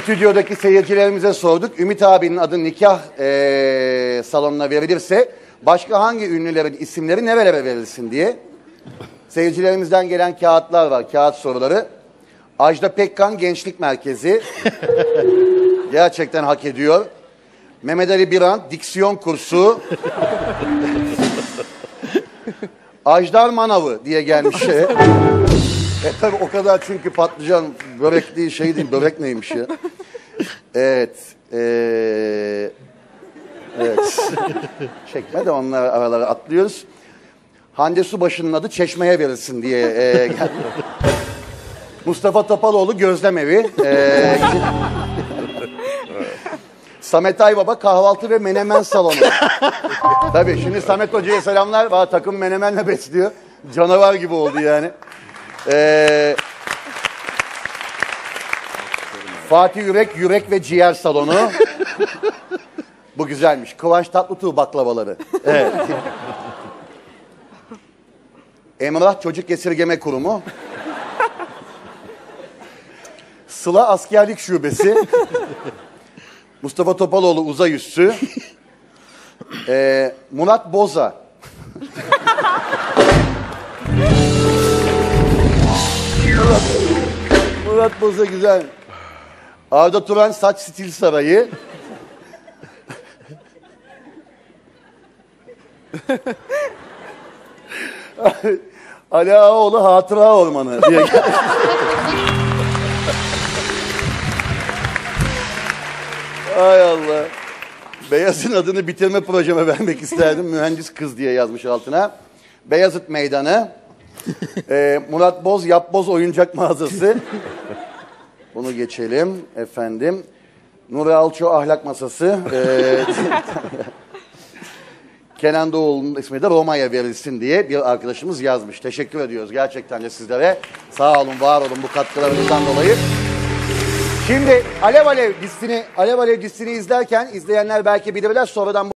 Stüdyodaki seyircilerimize sorduk. Ümit abinin adı nikah eee, salonuna verilirse başka hangi ünlülerin isimleri nerelere verilsin diye. Seyircilerimizden gelen kağıtlar var, kağıt soruları. Ajda Pekkan Gençlik Merkezi. Gerçekten hak ediyor. Mehmet Ali Birant Diksiyon Kursu. Ajdar Manavı diye gelmiş. e tabi o kadar çünkü patlıcan börek değil şey değil börek neymiş ya. Evet. ee, evet. Çekme de onlar aralara atlıyoruz. Hande Subaşı'nın adı Çeşme'ye verilsin diye ee, geldi. Mustafa Topaloğlu Gözlem Evi. ee, Samet Aybaba kahvaltı ve menemen salonu. Tabii şimdi Samet Hoca'ya selamlar. Valla takım menemenle besliyor. Canavar gibi oldu yani. Ee, Fatih Yürek Yürek ve Ciğer Salonu. Bu güzelmiş. Kıvanç Tatlıtuğ baklavaları. Evet. Emrah Çocuk Esirgeme Kurumu. Sıla Askerlik Şubesi. Mustafa Topaloğlu uzay üssü. Ee, Murat Boza. Murat Boza güzel. Arda Turan Saç Stil Sarayı. Ali Ağaoğlu Hatıra Ormanı diye. Ay Allah. Beyaz'ın adını bitirme projeme vermek isterdim. Mühendis kız diye yazmış altına. Beyazıt Meydanı. Ee, Murat Boz Yapboz Oyuncak Mağazası. Bunu geçelim efendim. Nuri Alço Ahlak Masası. Ee, Kenan Doğulu'nun ismi de Roma'ya verilsin diye bir arkadaşımız yazmış. Teşekkür ediyoruz gerçekten de sizlere. Sağ olun, var olun bu katkılarınızdan dolayı. Şimdi Alev Alev dizisini, Alev Alev dizisini izlerken izleyenler belki bilirler sonradan bu